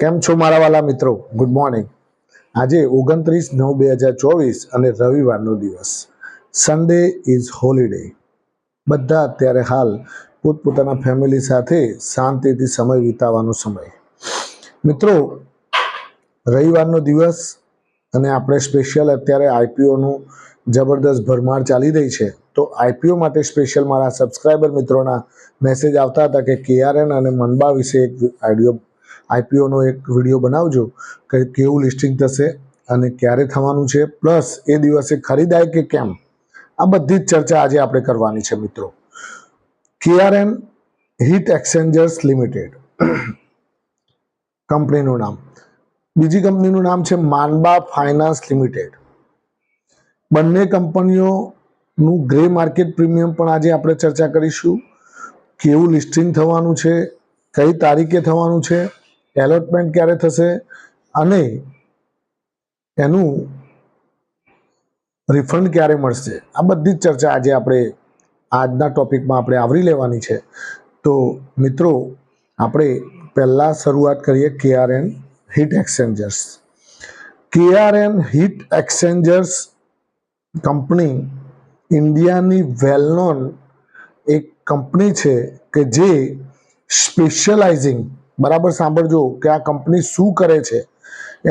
કેમ છો મારા વાલા મિત્રો? ગુડ મોર્નિંગ આજે ઓગણત્રીસ નવ બે હજાર ચોવીસ અને રવિવારનો દિવસ. સન્ડે ઇઝ હોલિડે બધા અત્યારે હાલ પોતપોતાના ફેમિલી સાથે શાંતિથી સમય વિતાવવાનો સમય. મિત્રો, રવિવારનો દિવસ અને આપણે સ્પેશિયલ અત્યારે આઈપીઓનું જબરદસ્ત ભરમાર ચાલી રહી છે. તો આઈપીઓ માટે સ્પેશિયલ મારા સબસ્ક્રાઈબર મિત્રોના મેસેજ આવતા હતા કે કેઆરએન અને મનબા વિશે એક આઈડિયો આઈપીઓનો એક વીડિયો બનાવજો, કે કેવું લિસ્ટિંગ થશે અને ક્યારે થવાનું છે. પ્લસ એ દિવસે ખરીદાય કે કેમ? આ બધી જ ચર્ચા આજે આપણે કરવાની છે મિત્રો. કેઆરએન હીટ એક્સચેન્જર્સ લિમિટેડ કંપનીનું નામ. બીજી કંપનીનું નામ છે માનબા ફાઇનાન્સ લિમિટેડ. બંને કંપનીઓનું ગ્રે માર્કેટ પ્રીમિયમ પણ આજે આપણે ચર્ચા કરીશું. કેવું લિસ્ટિંગ થવાનું છે? કઈ તારીખે થવાનું છે? એલોટમેન્ટ ક્યારે થશે? અને એનું રિફંડ ક્યારે મળશે? આ બધી જ ચર્ચા આજે આપણે આજના ટોપિકમાં આપણે આવરી લેવાની છે. તો મિત્રો, આપણે પહેલાં શરૂઆત કરીએ KRN heat exchangers. KRN heat exchangers company ઇન્ડિયાની વેલ નોન એક કંપની છે કે જે સ્પેશિયલાઇઝિંગ, બરાબર સાંભળજો કે આ કંપની શું કરે છે,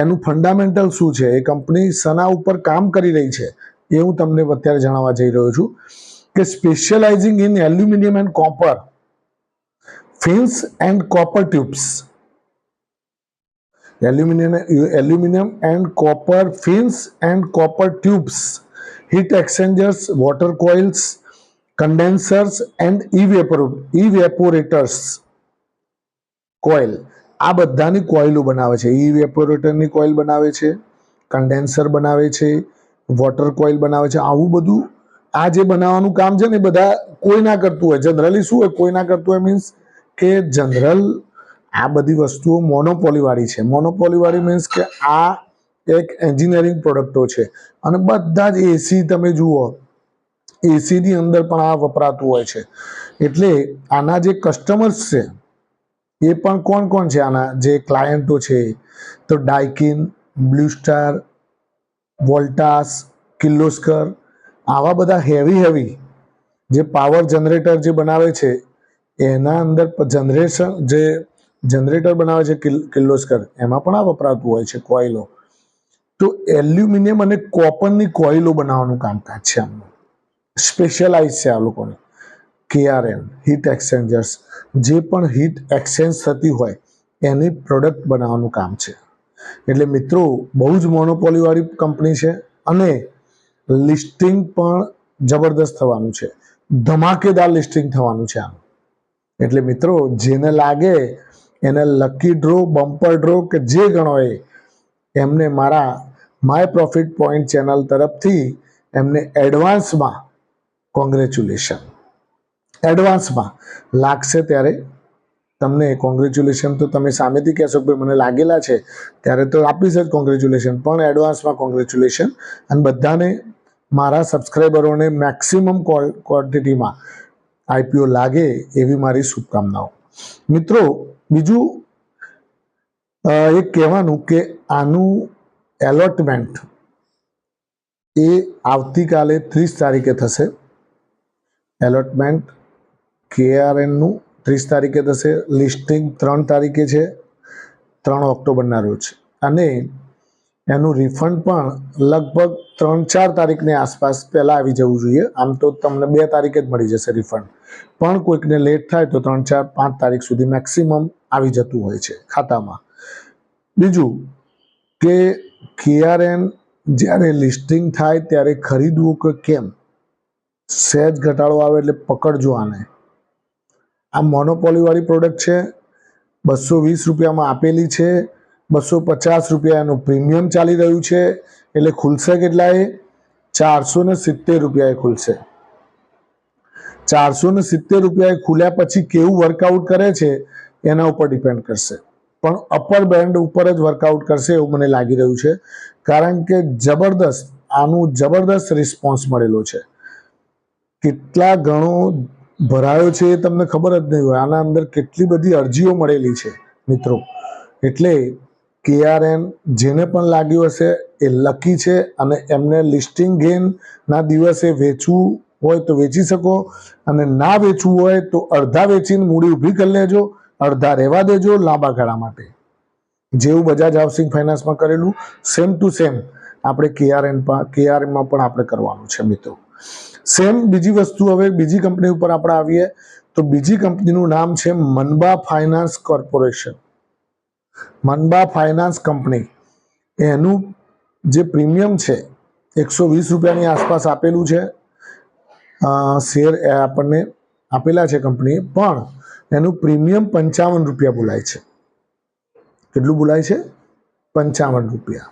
એનું ફંડામેન્ટલ શું છે, એ કંપની સના ઉપર કામ કરી રહી છે, એ હું તમને અત્યારે જણાવવા જઈ રહ્યો છું કે specialising in aluminium and copper, fins and copper tubes. Aluminium aluminium and copper, fins and copper tubes. Heat exchangers water coils condensers and evaporators coil આ બધાની કોઇલો બનાવે છે. ઇવેપોરેટરની કોઇલ બનાવે છે. કન્ડેન્સર બનાવે છે. વોટર કોઇલ બનાવે છે. આવું બધું આ જે બનાવવાનું કામ છે ને બધા કોઈ ના કરતું હોય. જનરલી શું હોય? કોઈ ના કરતું હોય મીન્સ કે જનરલ આ બધી વસ્તુઓ મોનોપોલીવાળી છે. મોનોપોલીવાળી મીન્સ કે આ એક એન્જિનિયરિંગ પ્રોડક્ટો છે. અને બધા જ એસી તમે જુઓ એસીની અંદર પણ આ વપરાતું હોય છે. એટલે આના જે કસ્ટમર્સ છે, એ પણ કોણ કોણ છે? આના જે ક્લાયન્ટો છે. તો Daikin Blue Star Voltas Kirloskar આવા બધા હેવી હેવી જે પાવર જનરેટર જે બનાવે છે, એના અંદર જનરેશન જે જનરેટર બનાવે છે કિલ્લોસ્કર એમાં પણ આ વપરાતું હોય છે કોઇલો તો એલ્યુમિનિયમ અને કોપરની કોઇલો બનાવવાનું કામકાજ છે આમનું. સ્પેશિયલાઇઝ છે આ લોકોને. કેઆરએન હીટ એક્સચેન્જર્સ જે પણ હીટ એક્સચેન્જ થતી હોય, એની પ્રોડક્ટ બનાવવાનું કામ છે. એટલે મિત્રો, બહુ જ મોનોપોલીવાળી કંપની છે અને લિસ્ટિંગ પણ જબરદસ્ત થવાનું છે. ધમાકેદાર લિસ્ટિંગ થવાનું છે આનું. એટલે મિત્રો, જેને લાગે એને લકી ડ્રો બમ્પર ડ્રો કે જે ગણો એ, એમને મારા માય પ્રોફિટ પોઈન્ટ ચેનલ તરફથી એમને એડવાન્સમાં કોંગ્રેચ્યુલેશન એડવાન્સમાં લાગશે ત્યારે તમને કોંગ્રેચ્યુલેશન તો તમે સામેથી કહેશો કે મને લાગેલા છે, ત્યારે તો આપીશ જ કોંગ્રેચ્યુલેશન પણ એડવાન્સમાં કોંગ્રેચ્યુલેશન અને બધાને મારા સબસ્ક્રાઈબરોને મેક્સિમમ ક્વોન્ટિટીમાં આઈપીઓ લાગે એવી મારી શુભકામનાઓ. મિત્રો, બીજું એક કહેવાનું કે આનું એલોટમેન્ટ એ આવતીકાલે ત્રીસ તારીખે થશે. એલોટમેન્ટ કેઆરએનનું ત્રીસ તારીખે થશે. લિસ્ટિંગ ત્રણ તારીખે છે. ત્રણ ઓક્ટોબરના રોજ. અને એનું રિફંડ પણ લગભગ ત્રણ ચાર તારીખની આસપાસ પહેલાં આવી જવું જોઈએ. આમ તો તમને બે તારીખે જ મળી જશે રિફંડ. પણ કોઈકને લેટ થાય તો ત્રણ ચાર પાંચ તારીખ સુધી મેક્સિમમ આવી જતું હોય છે ખાતામાં. બીજું કે કેઆરએન જ્યારે લિસ્ટિંગ થાય ત્યારે ખરીદવું કે કેમ? સહેજ ઘટાડો આવે એટલે પકડજો આને. આ મોનોપોલીવાળી પ્રોડક્ટ છે. બસો વીસ રૂપિયામાં આપેલી છે. બસો પચાસ રૂપિયા એનું પ્રીમિયમ ચાલી રહ્યું છે. એટલે ખુલશે કેટલાએ? ચારસો ને સિત્તેર રૂપિયાએ ખુલશે. ચારસો ને સિત્તેર રૂપિયાએ ખુલ્યા પછી કેવું વર્કઆઉટ કરે છે? એના ઉપર ડિપેન્ડ કરશે. પણ અપર બેન્ડ ઉપર જ વર્કઆઉટ કરશે એવું મને લાગી રહ્યું છે. કારણ કે જબરદસ્ત, આનું જબરદસ્ત રિસ્પોન્સ મળેલો છે. કેટલા ઘણો ભરાયો છે એ તમને ખબર જ નહીં હોય. આના અંદર કેટલી બધી અરજીઓ મળેલી છે, મિત્રો. એટલે કેઆરએન જેને પણ લાગ્યું હશે એ લકી છે અને એમને લિસ્ટિંગ ગેનના દિવસે વેચવું હોય તો વેચી શકો અને ના વેચવું હોય તો અડધા વેચીને મૂડી ઊભી કરી લેજો. અડધા રહેવા દેજો લાંબા ગાળા માટે. જેવું બજાજ હાઉસિંગ ફાઇનાન્સમાં કરેલું સેમ ટુ સેમ આપણે કેઆરએન કેઆરએનમાં પણ આપણે કરવાનું છે મિત્રો. સેમ બીજી વસ્તુ હવે બીજી કંપની ઉપર આપણે આવીએ, તો બીજી કંપનીનું નામ છે Manba finance corporation Manba finance company એનું જે પ્રીમિયમ છે, એકસો વીસ રૂપિયાની આસપાસ આપેલું છે. શેર આપણને આપેલા છે કંપનીએ પણ એનું પ્રીમિયમ પંચાવન રૂપિયા બોલાય છે. કેટલું બોલાય છે? પંચાવન રૂપિયા.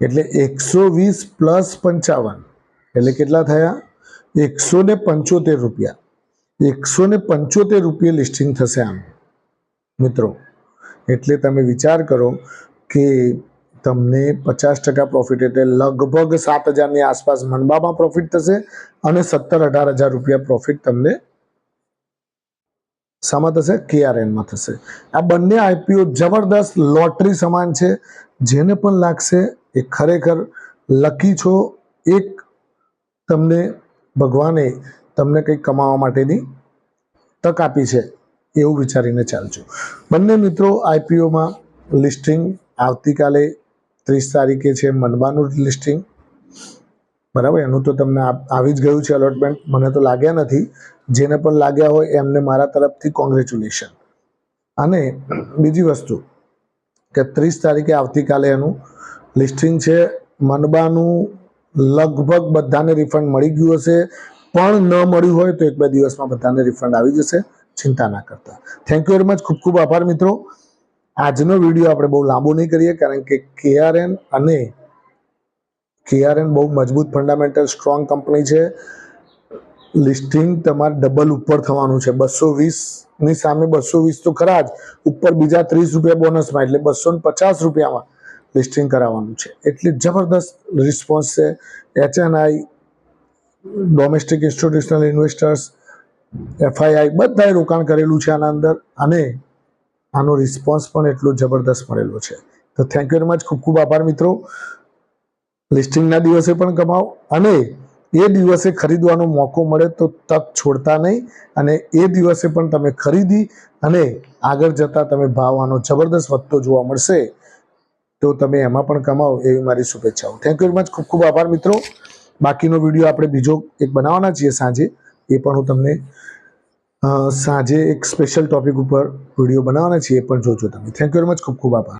એટલે એકસો વીસ પ્લસ પંચાવન. એટલે કેટલા થયા? એકસો ને પંચોતેર રૂપિયા. એકસો ને પંચોતેર રૂપિયા લિસ્ટિંગ થશે આમ. મિત્રો, એટલે તમે વિચાર કરો કે તમને પચાસ ટકા પ્રોફિટ એટલે લગભગ સાત હજારની આસપાસ મનબામાં પ્રોફિટ થશે અને સત્તર અઢાર હજાર રૂપિયા પ્રોફિટ તમને શામાં થશે? કેઆરએનમાં થશે. આ બંને આઈપીઓ જબરદસ્ત લોટરી સમાન છે. જેને પણ લાગશે એ ખરેખર લકી છો. એક તમને ભગવાને તમને કંઈક કમાવા માટેની તક આપી છે એવું વિચારીને ચાલજો. બંને મિત્રો આઈપીઓમાં લિસ્ટિંગ આવતીકાલે ત્રીસ તારીખે છે. મનબાનું લિસ્ટિંગ. બરાબર, એનું તો તમને આવી જ ગયું છે અલોટમેન્ટ મને તો લાગ્યા નથી. જેને પણ લાગ્યા હોય એમને મારા તરફથી કોંગ્રેચ્યુલેશન અને બીજી વસ્તુ કે ત્રીસ તારીખે આવતીકાલે એનું લિસ્ટિંગ છે. મનબાનું લગભગ બધાને રિફંડ મળી ગયું હશે. પણ ન મળ્યું હોય તો એક બે દિવસમાં બધાને રિફંડ આવી જશે. ચિંતા ના કરતા. થેન્ક યુ વેરી મચ ખૂબ ખૂબ આભાર મિત્રો. આજનો વીડિયો આપણે બહુ લાંબો નહીં કરીએ, કારણ કે કેઆરએન અને કેઆરએન બહુ મજબૂત ફંડામેન્ટલ સ્ટ્રોંગ કંપની છે. લિસ્ટિંગ તમારે ડબલ ઉપર થવાનું છે. બસો વીસની સામે બસો વીસ તો ખરા જ. ઉપર બીજા ત્રીસ રૂપિયા બોનસમાં એટલે બસો ને પચાસ રૂપિયામાં લિસ્ટિંગ કરાવવાનું છે. એટલે જબરદસ્ત રિસ્પોન્સ છે. HNI domestic institutional investors FII બધાએ રોકાણ કરેલું છે આના અંદર. અને આનો રિસ્પોન્સ પણ એટલો જબરદસ્ત મળેલો છે. તો થેન્ક યુ વેરી મચ ખૂબ ખૂબ આભાર મિત્રો. લિસ્ટિંગના દિવસે પણ કમાઓ અને એ દિવસે ખરીદવાનો મોકો મળે તો તક છોડતા નહીં અને એ દિવસે પણ તમે ખરીદી અને આગળ જતાં તમે ભાવ આનો જબરદસ્ત વધતો જોવા મળશે તો તમે એમાં પણ કમાઓ એવી મારી શુભેચ્છાઓ. થેન્ક યુ વેરી મચ ખૂબ ખૂબ આભાર મિત્રો. બાકીનો વીડિયો આપણે બીજો એક બનાવવાના છીએ સાંજે. એ પણ હું તમને સાંજે એક સ્પેશિયલ ટોપિક ઉપર વીડિયો બનાવવાના છીએ. એ પણ જોજો તમે. થેન્ક યુ વેરી મચ ખૂબ ખૂબ આભાર.